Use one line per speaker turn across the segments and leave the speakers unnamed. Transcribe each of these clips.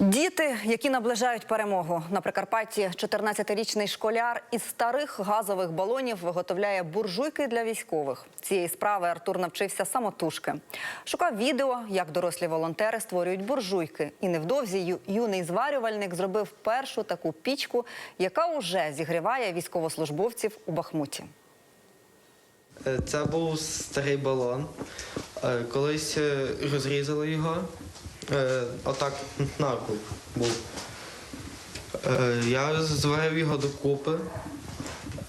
Діти, які наближають перемогу на Прикарпатті, 14-річний школяр із старих газових балонів виготовляє буржуйки для військових. Цієї справи Артур навчився самотужки. Шукав відео, як дорослі волонтери створюють буржуйки. І невдовзі юний зварювальник зробив першу таку пічку, яка уже зігріває військовослужбовців у Бахмуті.
Е, Це був старий балон. Е, Колись е, розрізали його. Е, Отак навколо був. Е, Я зварив його докупи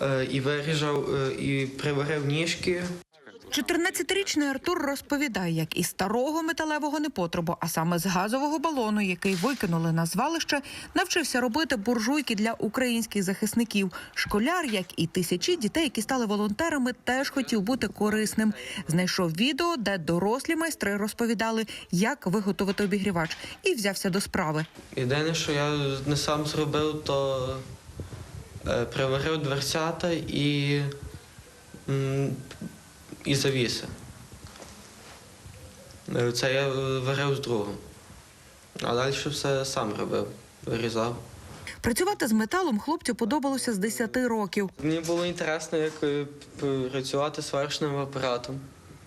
е, і виріжав, е, і приварив ніжки.
14-річний Артур розповідає, як із старого металевого непотребу, а саме з газового балону, який викинули на звалище, навчився робити буржуйки для українських захисників. Школяр, як і тисячі дітей, які стали волонтерами, теж хотів бути корисним. Знайшов відео, де дорослі майстри розповідали, як виготовити обігрівач, і взявся до справи.
Єдине, що я не сам зробив, то е, приварив дверцята і, і завіси. Е, Це я е, варив з другом. А далі все сам робив, вирізав.
Працювати з металом хлопцю подобалося з 10 років.
Мені було інтересно, як е, працювати сварочним апаратом.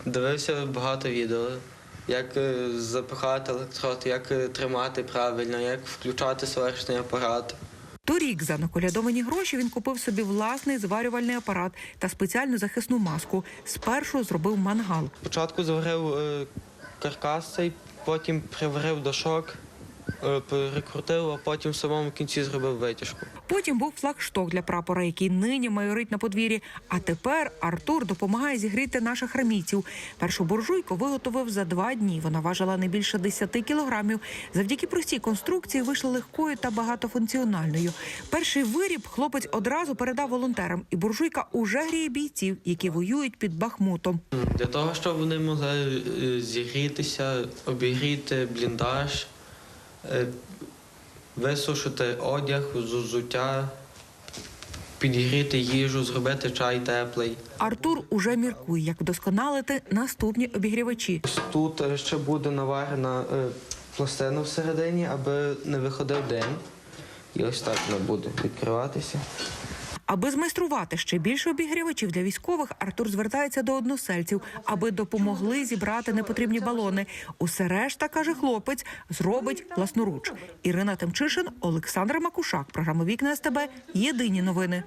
Дивився багато відео, як запихати електрод, як тримати правильно, як включати сварочний апарат.
Торік за наколядовані гроші він купив собі власний зварювальний апарат та спеціальну захисну маску. Спершу зробив мангал.
Спочатку зварив е, каркас цей, потім приварив дошок, перекрутив, а потім в самому кінці зробив витяжку.
Потім був флагшток для прапора, який нині майорить на подвір'ї. А тепер Артур допомагає зігріти наших армійців. Першу буржуйку виготовив за два дні. Вона важила не більше 10 кілограмів. Завдяки простій конструкції вийшла легкою та багатофункціональною. Перший виріб хлопець одразу передав волонтерам, і буржуйка уже гріє бійців, які воюють під Бахмутом.
Для того, щоб вони могли е, зігрітися, обігріти бліндаж, е, висушити одяг, взуття, підігріти їжу, зробити чай теплий.
Артур уже міркує, як вдосконалити наступні обігрівачі.
Тут е, ще буде наварена е, пластина всередині, аби не виходив дим. І ось так воно буде відкриватися.
Аби змайструвати ще більше обігрівачів для військових, Артур звертається до односельців, аби допомогли зібрати непотрібні балони. Усе решта каже хлопець, зробить власноруч. Ірина Тимчишин, Олександр Макушак. Програма Вікна СТБ. Єдині новини.